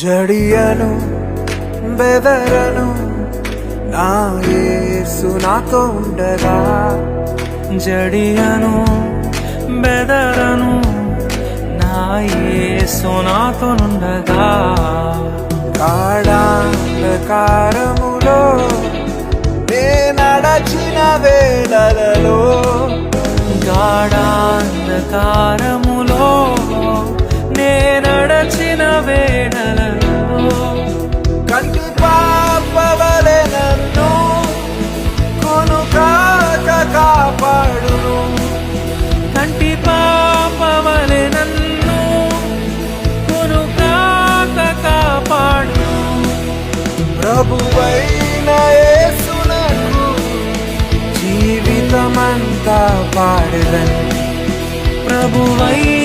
జడియను బెదరను నా యేసు నాతో ఉండగా. జడియను బెదరను నా యేసు నాతో ఉండగా. కాడాంధకారములో నే నడచిన వేళలలో గాఢాంధకారములో నే నడచిన వేళ ప్రభువైన యేసునకు జీవితమంతా పాడదని ప్రభువైన